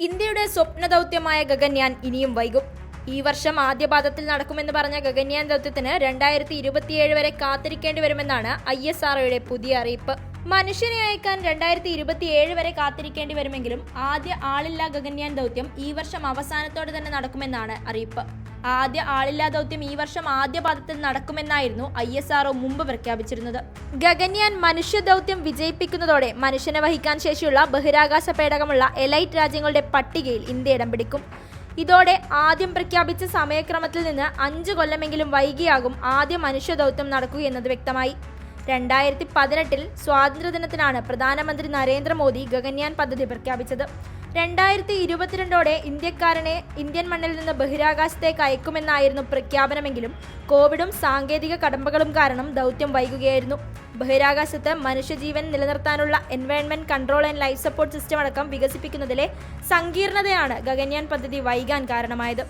ഇന്ത്യയുടെ സ്വപ്ന ദൗത്യമായ ഗഗൻയാൻ ഇനിയും വൈകും. ഈ വർഷം ആദ്യപാദത്തിൽ നടക്കുമെന്ന് പറഞ്ഞ ഗഗൻയാൻ ദൗത്യത്തിന് രണ്ടായിരത്തി ഇരുപത്തിയേഴ് വരെ കാത്തിരിക്കേണ്ടി വരുമെന്നാണ് ഐ എസ് ആർഒയുടെ പുതിയ അറിയിപ്പ്. മനുഷ്യനെ അയക്കാൻ രണ്ടായിരത്തി ഇരുപത്തിയേഴ് വരെ കാത്തിരിക്കേണ്ടി വരുമെങ്കിലും ആദ്യ ആളില്ലാ ഗഗൻയാൻ ദൗത്യം ഈ വർഷം അവസാനത്തോടെ തന്നെ നടക്കുമെന്നാണ് അറിയിപ്പ്. ആദ്യ ആളില്ലാ ദൗത്യം ഈ വർഷം ആദ്യ പാദത്തിൽ നടക്കുമെന്നായിരുന്നു ഐ എസ് ആർഒ മുമ്പ് പ്രഖ്യാപിച്ചിരുന്നത്. ഗഗൻയാൻ മനുഷ്യ ദൗത്യം വിജയിപ്പിക്കുന്നതോടെ മനുഷ്യനെ വഹിക്കാൻ ശേഷിയുള്ള ബഹിരാകാശ പേടകമുള്ള എലൈറ്റ് രാജ്യങ്ങളുടെ പട്ടികയിൽ ഇന്ത്യ ഇടം പിടിക്കും. ഇതോടെ ആദ്യം പ്രഖ്യാപിച്ച സമയക്രമത്തിൽ നിന്ന് അഞ്ച് കൊല്ലമെങ്കിലും വൈകിയാകും ആദ്യ മനുഷ്യ ദൗത്യം നടക്കുകയെന്നത് വ്യക്തമായി. രണ്ടായിരത്തി പതിനെട്ടിൽ സ്വാതന്ത്ര്യദിനത്തിനാണ് പ്രധാനമന്ത്രി നരേന്ദ്രമോദി ഗഗൻയാൻ പദ്ധതി പ്രഖ്യാപിച്ചത്. രണ്ടായിരത്തി ഇരുപത്തിരണ്ടോടെ ഇന്ത്യക്കാരനെ ഇന്ത്യൻ മണ്ണിൽ നിന്ന് ബഹിരാകാശത്തേക്ക് അയക്കുമെന്നായിരുന്നു പ്രഖ്യാപനമെങ്കിലും കോവിഡും സാങ്കേതിക കടമ്പകളും കാരണം ദൗത്യം വൈകുകയായിരുന്നു. ബഹിരാകാശത്ത് മനുഷ്യജീവൻ നിലനിർത്താനുള്ള environment control and life support system അടക്കം വികസിപ്പിക്കുന്നതിലെ സങ്കീർണതയാണ് ഗഗൻയാൻ പദ്ധതി വൈകാൻ കാരണമായത്.